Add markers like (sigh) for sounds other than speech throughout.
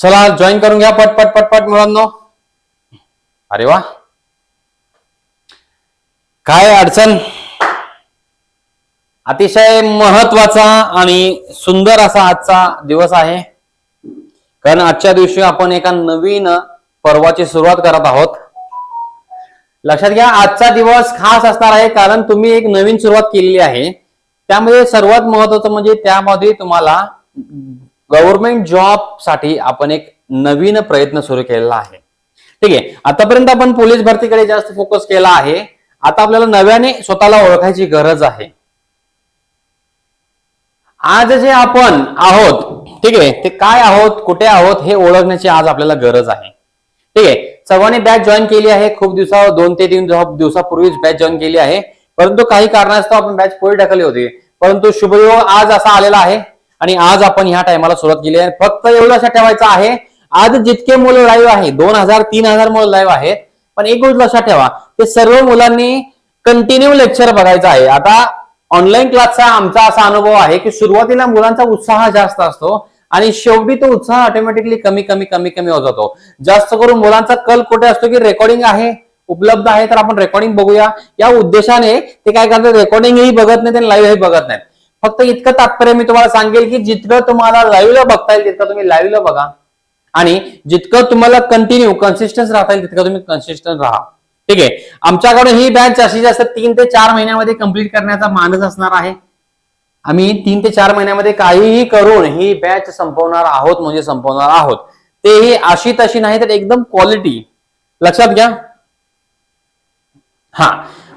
चला जॉईन करून घ्या पट पट पट पट मुलांनो. अरे वा. काय अडचण? अतिशय महत्त्वाचा आणि सुंदर असा आजचा दिवस आहे. कारण आजच्या दिवशी आपण एका नवीन पर्वाची सुरुवात करत आहोत. लक्षात घ्या आजचा दिवस खास असणार आहे कारण तुम्ही एक नवीन सुरुवात केलेली आहे. त्यामध्ये सर्वात महत्वाचं म्हणजे त्यामध्ये तुम्हाला गव्हर्नमेंट जॉबसाठी आपण एक नवीन प्रयत्न सुरू केलेला आहे. ठीक आहे? आतापर्यंत आपण पोलीस भरतीकडे जास्त फोकस केला आहे. आता आपल्याला नव्याने स्वतःला ओळखायची गरज आहे. आज जे आपण आहोत ठीक आहे? ते काय आहोत कुठे आहोत हे ओळखण्याची आज आपल्याला गरज आहे. ठीक आहे? सर्वांनी बॅच जॉईन केली आहे. खूप दिवसा दोन ते तीन दिवसापूर्वीच बॅच जॉईन केली आहे. परंतु काही कारणास्तव आपण बॅच पुढे ढकलली होती. परंतु शुभयोग आज असा आलेला आहे. आणि आज आपण ह्या टायमाला सुरुवात केली आहे. फक्त एवढं लक्षात ठेवायचं आहे आज जितके मुलं लाईव्ह आहे दोन हजार तीन हजार मुलं लाईव्ह आहेत पण एक गोष्ट लक्षात ठेवा ते सर्व मुलांनी कंटिन्यू लेक्चर बघायचं आहे. आता ऑनलाईन क्लासचा आमचा असा अनुभव आहे की सुरुवातीला मुलांचा उत्साह जास्त असतो आणि शेवटी तो उत्साह ऑटोमॅटिकली कमी कमी कमी कमी होत जातो. जास्त करून मुलांचा कल कुठे असतो की रेकॉर्डिंग आहे उपलब्ध आहे तर आपण रेकॉर्डिंग बघूया. या उद्देशाने ते काय करतात रेकॉर्डिंगही बघत नाही आणि लाईव्हही बघत नाहीत. फक्त इतकं तात्पर्य मी तुम्हाला सांगेल की जितकं तुम्हाला लाईव्हला बघता येईल तितकं तुम्ही लाईव्हला बघा. आणि जितकं तुम्हाला कंटिन्यू कन्सिस्टन्स राहता येईल तितकं तुम्ही कन्सिस्टंट राहा. ठीक आहे? आमच्याकडे ही बॅच अशी जास्त तीन ते चार महिन्यामध्ये कंप्लीट करण्याचा मानस असणार आहे. आम्ही तीन ते चार महिन्यामध्ये काहीही करून ही बॅच संपवणार आहोत म्हणजे संपवणार आहोत. तेही अशी तशी नाही तर एकदम क्वालिटी लक्षात घ्या. हा.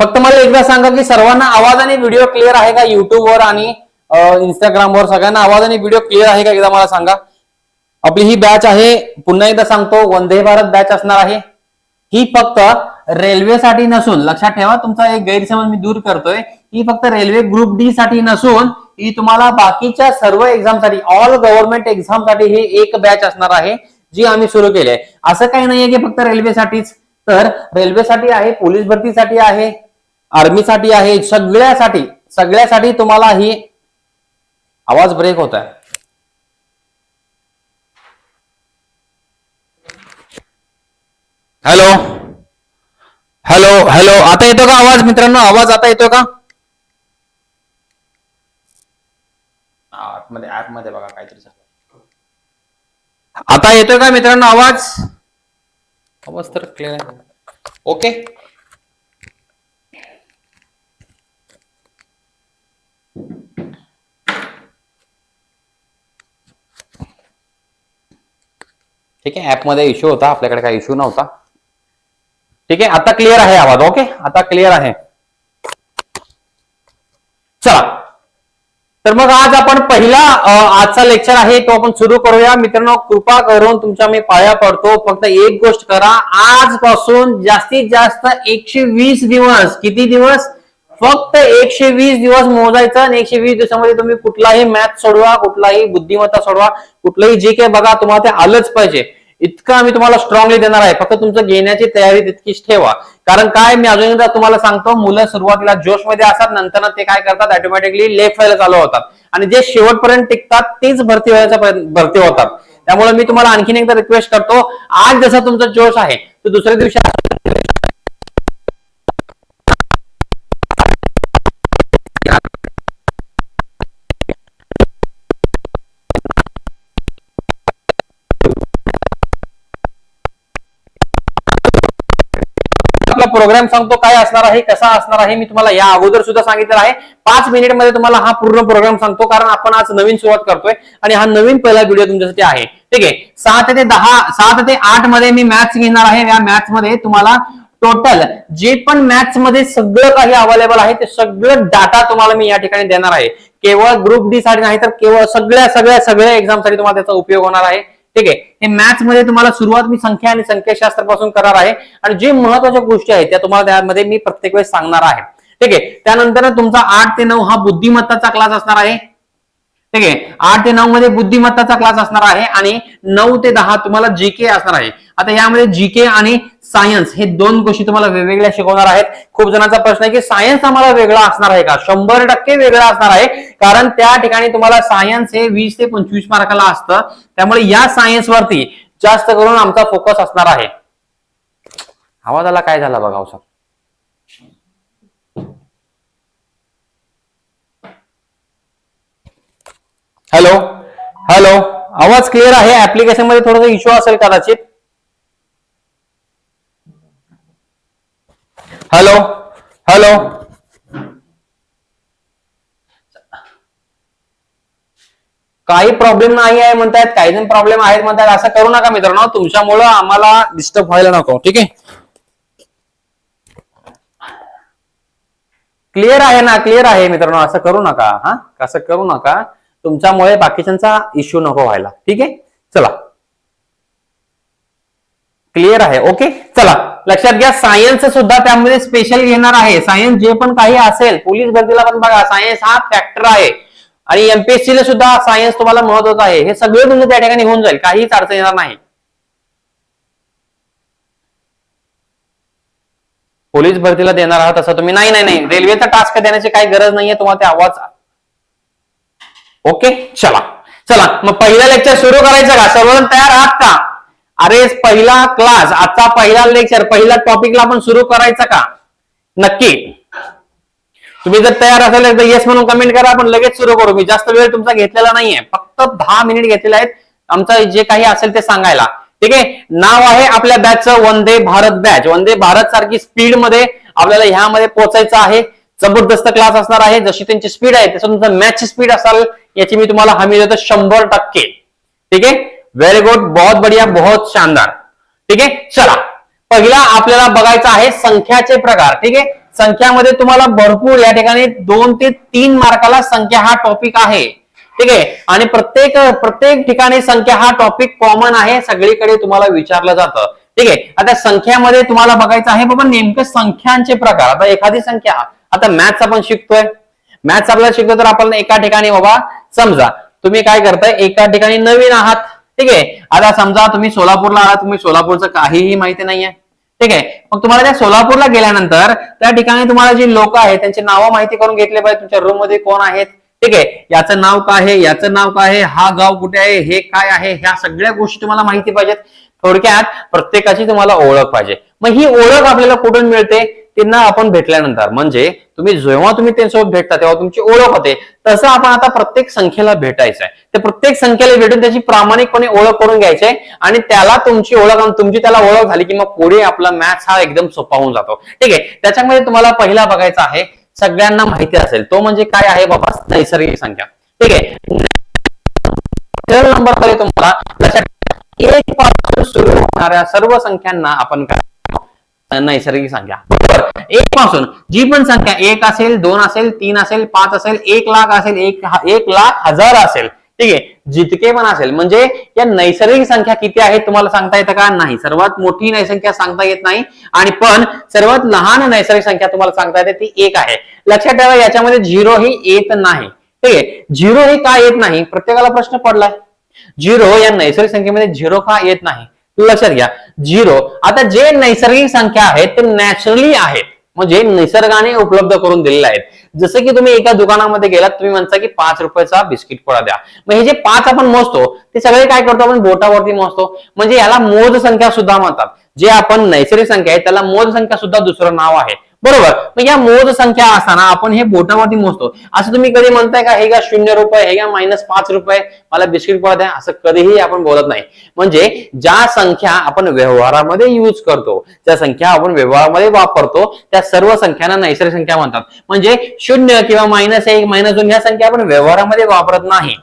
फक्त मला एकदा सांगा की सर्वांना आवाज आणि व्हिडिओ क्लिअर आहे का युट्यूबवर आणि इंस्टाग्रामवर सगळ्यांना आवाज आणि व्हिडिओ क्लिअर आहे का एकदा मला सांगा? आपली ही बॅच आहे. पुन्हा एकदा सांगतो वंदे भारत बॅच असणार आहे. ही फक्त रेल्वेसाठी नसून लक्षात ठेवा तुमचा एक गैरसमज मी दूर करतोय. ही फक्त रेल्वे ग्रुप डी साठी नसून ही तुम्हाला बाकीच्या सर्व एक्झामसाठी ऑल गव्हर्नमेंट एक्झामसाठी ही एक बॅच असणार आहे जी आम्ही सुरू केली आहे. असं काही नाहीये की फक्त रेल्वेसाठीच. तर रेल्वेसाठी आहे पोलीस भरतीसाठी आहे आर्मीसाठी आहे सगळ्यासाठी सगळ्यासाठी तुम्हाला ही आवाज ब्रेक होत आहे. हॅलो हॅलो हॅलो आता येतो का आवाज मित्रांनो? आवाज आता येतो का? आतमध्ये ऍपमध्ये बघा काहीतरी झालं. आता येतोय का मित्रांनो आवाज? आवाज तर क्लिअर आहे. ओके ठीक आहे? ॲपमध्ये इश्यू होता आपल्याकडे काही इश्यू नव्हता. ठीक आहे? आता क्लिअर आहे आवाज ओके आता क्लिअर आहे. चला. तर मग आज आपण पहिला आजचा लेक्चर आहे तो आपण सुरू करूया. मित्रांनो कृपा करून तुमच्या मी पाया पडतो. फक्त एक गोष्ट करा. आजपासून जास्तीत जास्त एकशे वीस दिवस किती दिवस? फक्त एकशे वीस दिवस मोजायचं आणि एकशे वीस दिवसामध्ये तुम्ही कुठलाही मॅथ सोडवा कुठलाही बुद्धिमत्ता सोडवा. कुठलंही जे काही बघा तुम्हाला ते आलंच पाहिजे. इतकं आम्ही तुम्हाला स्ट्रॉंगली देणार आहे. फक्त तुमचं घेण्याची तयारी तितकीच ठेवा. कारण काय मी अजून एकदा तुम्हाला सांगतो मुलं सुरुवातीला जोशमध्ये असतात नंतर ते काय करतात ऑटोमॅटिकली लेफ्ट व्हायला चालू होतात. आणि जे शेवटपर्यंत टिकतात तेच भरती व्हायचा भरती होतात. त्यामुळे मी तुम्हाला आणखीन एकदा रिक्वेस्ट करतो आज जसा तुमचा जोश आहे तो दुसऱ्या दिवशी आपला प्रोग्राम सांगतो काय असणार आहे कसा असणार आहे मी तुम्हाला या अगोदर सुद्धा सांगितलं आहे. पाच मिनिटमध्ये तुम्हाला हा पूर्ण प्रोग्राम सांगतो कारण आपण आज नवीन सुरुवात करतोय आणि हा नवीन पहिला व्हिडिओ तुमच्यासाठी आहे. ठीक आहे? सात ते दहा सात ते आठमध्ये मी मॅथ्स घेणार आहे. या मॅथ्समध्ये तुम्हाला टोटल जे पण मॅथ्समध्ये सगळं काही अवेलेबल आहे ते सगळं डाटा तुम्हाला मी या ठिकाणी देणार आहे. केवळ ग्रुप डी साठी नाही तर केवळ सगळ्या सगळ्या सगळ्या एक्झामसाठी तुम्हाला त्याचा उपयोग होणार आहे. ठीक आहे? हे मॅथ्समध्ये तुम्हाला सुरुवात मी संख्या आणि संख्याशास्त्रापासून करणार आहे. आणि जे महत्त्वाच्या गोष्टी आहेत त्या तुम्हाला त्यामध्ये मी प्रत्येक वेळेस सांगणार आहे. ठीक आहे? त्यानंतर तुमचा आठ ते नऊ हा बुद्धिमत्ताचा क्लास असणार आहे. ठीक आहे? आठ ते नऊ मध्ये बुद्धिमत्ताचा क्लास असणार आहे आणि नऊ ते दहा तुम्हाला जीके असणार आहे. आता यामध्ये जीके आणि सायन्स हे दोन गोष्टी तुम्हाला वेगवेगळ्या शिकवणार आहेत. खूप जणांचा प्रश्न आहे की सायन्स आम्हाला वेगळा असणार आहे का? शंभर टक्के वेगळा असणार आहे. कारण त्या ठिकाणी तुम्हाला सायन्स हे वीस ते पंचवीस मार्काला असतं. त्यामुळे या सायन्स वरती जास्त करून आमचा फोकस असणार आहे. आवाजाला काय झाला बघा हो सर हॅलो हॅलो आवाज क्लिअर आहे? ऍप्लिकेशनमध्ये थोडासा इश्यू असेल कदाचित. हॅलो हॅलो काही प्रॉब्लेम नाही आहे म्हणतायत काही जण प्रॉब्लेम आहेत म्हणतात. असं करू नका मित्रांनो. तुमच्यामुळं आम्हाला डिस्टर्ब व्हायला नको ठीक आहे? क्लिअर आहे ना? क्लिअर आहे मित्रांनो. असं करू नका हा? असं करू नका. तुमच्यामुळे बाकीच्यांचा इश्यू नको व्हायला. ठीक आहे? चला. क्लिअर आहे? ओके चला. लक्षात घ्या सायन्स सुद्धा त्यामध्ये स्पेशल घेणार आहे. सायन्स जे पण काही असेल पोलीस भरतीला पण बघा सायन्स हा फॅक्टर आहे. आणि एमपीएससी ला सुद्धा सायन्स तुम्हाला महत्वाचं आहे. हे सगळे तुमचं त्या ठिकाणी होऊन जाईल. काहीच अडचण येणार नाही. पोलीस भरतीला देणार आहात असं तुम्ही नाही नाही नाही. रेल्वेचा टास्क देण्याची काही गरज नाहीये. तुम्हाला ते आवाज ओके चला. चला. मग पहिला लेक्चर सुरू करायचं का? सर्वजण तयार आहात का? अरे पहिला क्लास आजचा पहिला लेक्चर पहिला टॉपिकला आपण सुरू करायचा का? नक्की. तुम्ही जर तयार असाल तर येस म्हणून कमेंट करा आपण लगेच सुरू करू. मी जास्त वेळ तुमचा घेतलेला नाहीये. फक्त दहा मिनिट घेतलेले आहेत. आमचं जे काही असेल ते सांगायला. ठीक आहे? नाव आहे आपल्या बॅचचं वंदे भारत बॅच वंदे भारत सारखी स्पीडमध्ये आपल्याला ह्यामध्ये पोहोचायचं आहे. जबरदस्त क्लास असणार आहे. जशी त्यांची स्पीड आहे तसं तुमचं मॅच स्पीड असाल याची मी तुम्हाला हमी देतो शंभर टक्के. ठीक आहे? व्हेरी गुड बहुत बढिया बहुत शानदार. ठीक आहे? चला. पहिला आपल्याला बघायचा आहे संख्याचे प्रकार. ठीक आहे? संख्यामध्ये तुम्हाला भरपूर या ठिकाणी दोन ते तीन मार्काला संख्या हा टॉपिक आहे. ठीक आहे? आणि प्रत्येक प्रत्येक ठिकाणी संख्या हा टॉपिक कॉमन आहे. सगळीकडे तुम्हाला विचारलं जातं. ठीक आहे? आता संख्यामध्ये तुम्हाला बघायचं आहे बाबा नेमकं संख्यांचे प्रकार. आता एखादी संख्या आता मॅथ्स आपण शिकतोय. मॅथ्स आपल्याला शिकतो तर आपण एका ठिकाणी बाबा समजा तुम्ही काय करताय? एका ठिकाणी नवीन आहात. ठीक आहे? आता समजा तुम्ही सोलापूरला आहात तुम्ही सोलापूरचं काहीही माहिती नाहीये. ठीक आहे? मग तुम्हाला त्या सोलापूरला गेल्यानंतर त्या ठिकाणी तुम्हाला जी लोक आहेत त्यांची नावं माहिती करून घेतले पाहिजे. तुमच्या रूममध्ये कोण आहेत? ठीक आहे? याचं नाव काय आहे? याचं नाव काय आहे? हा गाव कुठे आहे? हे काय आहे? ह्या सगळ्या गोष्टी तुम्हाला माहिती पाहिजेत. थोडक्यात प्रत्येकाची तुम्हाला ओळख पाहिजे. मग ही ओळख आपल्याला कुठून मिळते? त्यांना आपण भेटल्यानंतर. म्हणजे तुम्ही जेव्हा तुम्ही त्यांच्यासोबत भेटता तेव्हा तुमची ओळख होते. तसं आपण आता प्रत्येक संख्येला भेटायचं आहे. ते प्रत्येक संख्येला भेटून त्याची प्रामाणिकपणे ओळख करून घ्यायची आहे आणि त्याला तुमची ओळख आणि तुमची त्याला ओळख झाली की मग पुढे आपला मॅथ्स हा एकदम सोपा होऊन जातो. ठीक आहे? त्याच्यामध्ये तुम्हाला पहिला बघायचा आहे. सगळ्यांना माहिती असेल. तो म्हणजे काय आहे बाबा? नैसर्गिक संख्या. ठीक आहे? नंबर तुम्हाला लक्षात एक पाच असणाऱ्या सर्व संख्यांना आपण काय नैसर्गिक संख्या. बरोबर एक पासून जी पण संख्या एक असेल दोन असेल तीन असेल पाच असेल एक लाख असेल एक एक लाख हजार असेल. ठीक आहे? जितके पण असेल म्हणजे या नैसर्गिक संख्या किती आहेत तुम्हाला सांगता येतं का? नाही. सर्वात मोठी नैसर्गिक सांगता येत नाही. आणि पण सर्वात लहान नैसर्गिक संख्या तुम्हाला सांगता येते ती एक आहे. लक्षात ठेवा याच्यामध्ये झिरो ही येत नाही. ठीक आहे? झिरो हे का येत नाही? प्रत्येकाला प्रश्न पडलाय. झिरो या नैसर्गिक संख्येमध्ये झिरो का येत नाही? लक्षात घ्या. झिरो आता जे नैसर्गिक संख्या आहेत ते नॅचरली आहेत. म्हणजे निसर्गाने उपलब्ध करून दिलेले आहेत. जसं की तुम्ही एका दुकानामध्ये गेलात तुम्ही म्हणता की पाच रुपयाचा बिस्किट पोळा द्या. मग हे जे पाच आपण मोजतो ते सगळे काय करतो आपण? बोटावरती मोजतो. म्हणजे याला मोज संख्या सुद्धा म्हणतात. जे आपण नैसर्गिक संख्या आहे त्याला मोज संख्या सुद्धा दुसरं नाव आहे. बरोबर? मग या मोज संख्या असताना आपण हे बोटावरती मोजतो. असं तुम्ही कधी म्हणताय का हे का शून्य रुपये हे का मायनस पाच रुपये मला बिस्किट पोळा आहे असं कधीही आपण बोलत नाही. म्हणजे ज्या संख्या आपण व्यवहारामध्ये यूज करतो त्या संख्या आपण व्यवहारामध्ये वापरतो त्या सर्व संख्यांना नैसर्गिक संख्या म्हणतात. म्हणजे शून्य किंवा मायनस एक मायनस दोन ह्या संख्या आपण व्यवहारामध्ये वापरत नाही.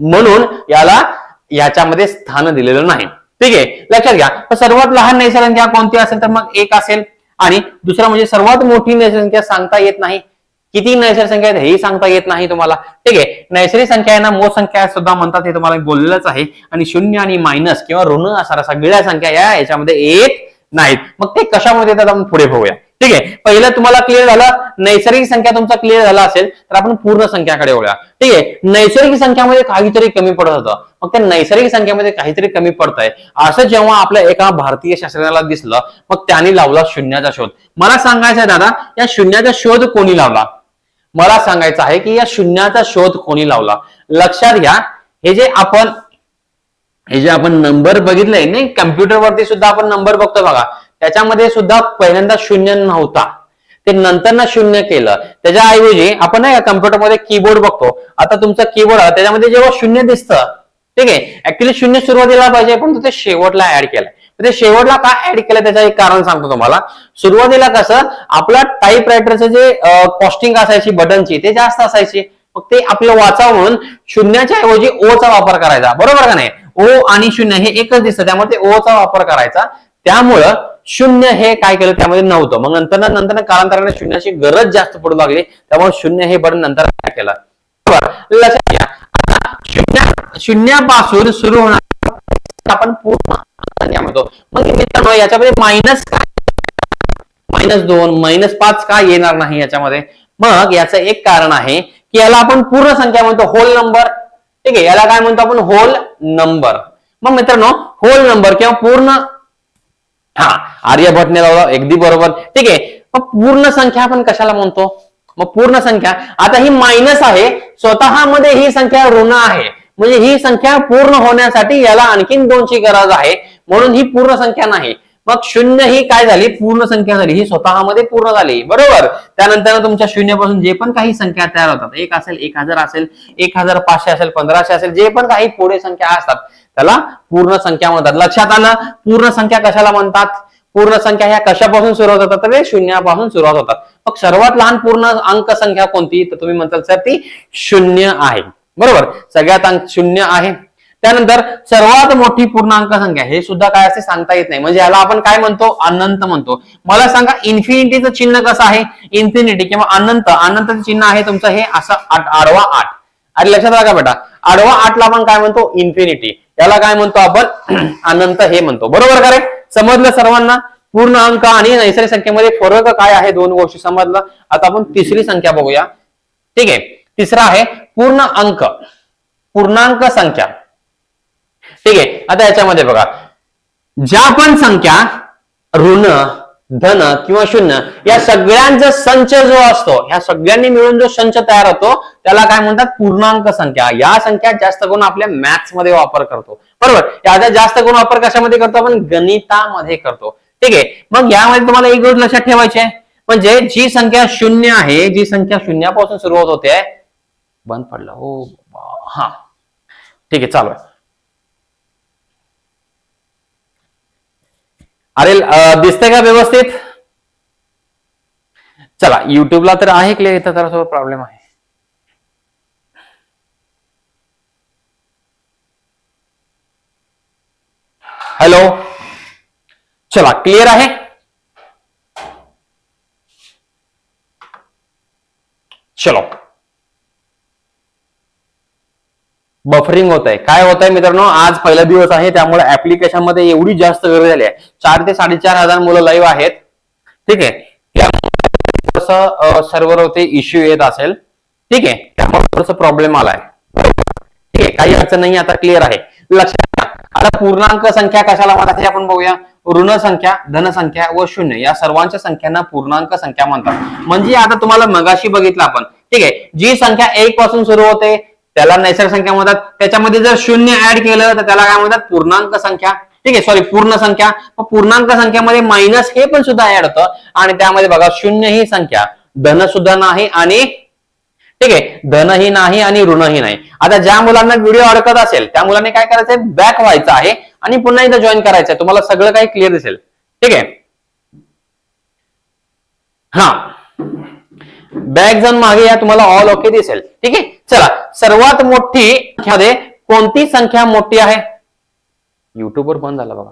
म्हणून याला याच्यामध्ये स्थान दिलेलं नाही. ठीक आहे? लक्षात घ्या. सर्वात लहान नैसर्गिक संख्या कोणती असेल तर मग एक असेल. आणि दुसरा म्हणजे सर्वात मोठी नैसर्गिक संख्या सांगता येत नाही. किती नैसर्गिक संख्या आहेत हेही सांगता येत नाही तुम्हाला. ठीक आहे नैसर्गिक संख्या यांना मोठ संख्या सुद्धा म्हणतात हे तुम्हाला बोललेलंच आहे. आणि शून्य आणि मायनस किंवा ऋण असणाऱ्या सगळ्या संख्या या याच्यामध्ये येत नाहीत. मग ते कशामध्ये येतात आपण पुढे बघूया. ठीक आहे? पहिलं तुम्हाला क्लिअर झालं नैसर्गिक संख्या तुमचा क्लिअर झाला असेल तर आपण पूर्ण संख्याकडे वळूया. ठीक आहे? नैसर्गिक संख्यामध्ये काहीतरी कमी पडत होतं. मग त्या नैसर्गिक संख्यामध्ये काहीतरी कमी पडत आहे असं जेव्हा आपल्या एका भारतीय शास्त्रज्ञाला दिसलं मग त्यांनी लावला शून्याचा शोध. मला सांगायचं आहे दादा या शून्याचा शोध कोणी लावला? मला सांगायचं आहे की या शून्याचा शोध कोणी लावला? लक्षात घ्या हे जे आपण हे जे आपण नंबर बघितलंय नाही कम्प्युटरवरती सुद्धा आपण नंबर बघतो बघा. त्याच्यामध्ये सुद्धा पहिल्यांदा शून्य नव्हता. ते नंतर ना शून्य केलं. त्याच्याऐवजी आपण नाही का कम्प्युटरमध्ये कीबोर्ड बघतो. आता तुमचा कीबोर्ड आहे त्याच्यामध्ये जेव्हा शून्य दिसतं ठीक आहे? ऍक्च्युली शून्य सुरुवातीला पाहिजे पण ते शेवटला ऍड केलं. ते शेवटला का ऍड केलं त्याचं एक कारण सांगतो तुम्हाला. सुरुवातीला कसं आपला टाईप रायटरचं जे कॉस्टिंग असायची बटनची ते जास्त असायची. मग ते आपलं वाचावं म्हणून शून्याच्या ऐवजी ओ चा वापर करायचा. बरोबर का नाही? ओ आणि शून्य हे एकच दिसतं त्यामुळे ते ओ चा वापर करायचा. त्यामुळं शून्य हे काय केलं? त्यामध्ये नव्हतं. मग नंतर नंतर कालांतराने शून्याची गरज जास्त पडू लागली. त्यामुळे शून्य हे बटन नंतर काय केलं? लक्षात घ्या. आता शून्य शून्यापासून सुरू होणार आपण पूर्ण म्हणतो मग मित्रांनो याच्यामध्ये मायनस काय? मायनस दोन मायनस पाच का येणार नाही याच्यामध्ये? मग याचं एक कारण आहे की याला आपण पूर्ण संख्या म्हणतो होल नंबर ठीक आहे याला काय म्हणतो आपण? होल नंबर मग मित्रांनो होल नंबर किंवा पूर्ण हा आर्यभटने लावला अगदी बरोबर. ठीक आहे. मग पूर्ण संख्या आपण कशाला म्हणतो? मग पूर्ण संख्या आता ही मायनस आहे स्वतःमध्ये ही संख्या ऋण आहे. म्हणजे ही संख्या पूर्ण होण्यासाठी याला आणखीन दोनची गरज आहे. म्हणून ही पूर्ण संख्या नाही. मग शून्य ही काय झाली? पूर्ण संख्या झाली. ही स्वतःमध्ये पूर्ण झाली. बरोबर? त्यानंतर तुमच्या शून्यापासून जे पण काही संख्या तयार होतात एक असेल एक हजार असेल एक हजार पाचशे असेल पंधराशे असेल जे पण काही पुढे संख्या असतात त्याला पूर्ण संख्या म्हणतात. लक्षात आलं? पूर्ण संख्या कशाला म्हणतात? पूर्ण संख्या ह्या कशापासून सुरुवात होतात? तर ते शून्यापासून सुरुवात होतात. मग सर्वात लहान पूर्ण अंक संख्या कोणती? तर तुम्ही म्हणताल सर ती शून्य आहे. बरोबर? सगळ्यात अंक शून्य आहे. त्यानंतर सर्वात मोठी पूर्णांक संख्या हे सुद्धा काय असे सांगता येत नाही. म्हणजे याला आपण काय म्हणतो? अनंत म्हणतो. मला सांगा इन्फिनिटीचं चिन्ह कसं आहे? इन्फिनिटी किंवा अनंत. अनंतचं चिन्ह आहे तुमचं हे असं आठ आडवा आठ. आणि लक्षात राहा बेटा आडवा आठला आपण काय म्हणतो? इन्फिनिटी. याला काय म्हणतो आपण? (clears throat) अनंत हे म्हणतो. बरोबर का रे? समजलं सर्वांना? पूर्ण अंक आणि नैसर्गिक संख्येमध्ये फरक काय आहे? दोन गोष्टी समजलं. आता आपण तिसरी संख्या बघूया. ठीक आहे. तिसरा आहे पूर्ण अंक. पूर्णांक संख्या. ठीक आहे. आता याच्यामध्ये बघा. ज्या पण संख्या ऋण धन किंवा शून्य या सगळ्यांचा संच जो असतो ह्या सगळ्यांनी मिळून जो संच तयार होतो त्याला काय म्हणतात? पूर्णांक संख्या. या संख्या जास्त करून आपल्या मॅथ्समध्ये वापर करतो. बरोबर? याचा जास्त करून वापर कशामध्ये करतो? आपण गणितामध्ये करतो. ठीक आहे? मग यामध्ये तुम्हाला एक गोष्ट लक्षात ठेवायची आहे. म्हणजे जी संख्या शून्य आहे जी संख्या शून्यापासून सुरुवात होते बंद पडलं. हो हा. ठीक आहे चालू आहे. अरे दिसतंय का व्यवस्थित? चला युट्यूबला तर आहे क्लिअर इथं जरा प्रॉब्लेम आहे. हॅलो चला क्लिअर आहे? बफरिंग होत आहे काय होत आहे मित्रांनो? आज पहिला दिवस आहे त्यामुळे ऍप्लिकेशनमध्ये एवढी जास्त गर्दी झाली आहे. चार ते साडेचार हजार मुलं लाईव्ह आहेत. ठीक आहे? त्यामुळे होते इश्यू येत असेल. ठीक आहे? त्यामुळे थोडस प्रॉब्लेम आलाय. ठीक आहे? काही अडचण नाही आता क्लिअर आहे. लक्षात घ्या आता पूर्णांक संख्या कशाला म्हणतात हे आपण बघूया. ऋण संख्या धनसंख्या व शून्य. या सर्वांच्या संख्यांना पूर्णांक संख्या म्हणतात. म्हणजे आता तुम्हाला मगाशी बघितलं आपण. ठीक आहे? जी संख्या एक पासून सुरू होते त्याला नैसर्ग संख्या म्हणतात. त्याच्यामध्ये जर शून्य ऍड केलं तर त्याला काय म्हणतात? पूर्णांक संख्या. ठीक आहे सॉरी पूर्ण संख्या. पूर्णांक संख्यामध्ये मायनस हे पण सुद्धा ऍड होतं. आणि त्यामध्ये बघा शून्य ही संख्या. धन सुद्धा नाही आणि ठीक आहे धनही नाही आणि ऋणही नाही. आता ज्या मुलांना व्हिडिओ अडकत असेल त्या मुलांनी काय करायचंय बॅक व्हायचं आहे आणि पुन्हा एकदा जॉईन करायचं आहे. तुम्हाला सगळं काही क्लिअर दिसेल. ठीक आहे? हा. बॅक जाऊन मागे या तुम्हाला ऑल ओके दिसेल. ठीक आहे? चला सर्वात मोठी मध्ये कोणती संख्या मोठी आहे? युट्यूबवर बंद झाला बघा.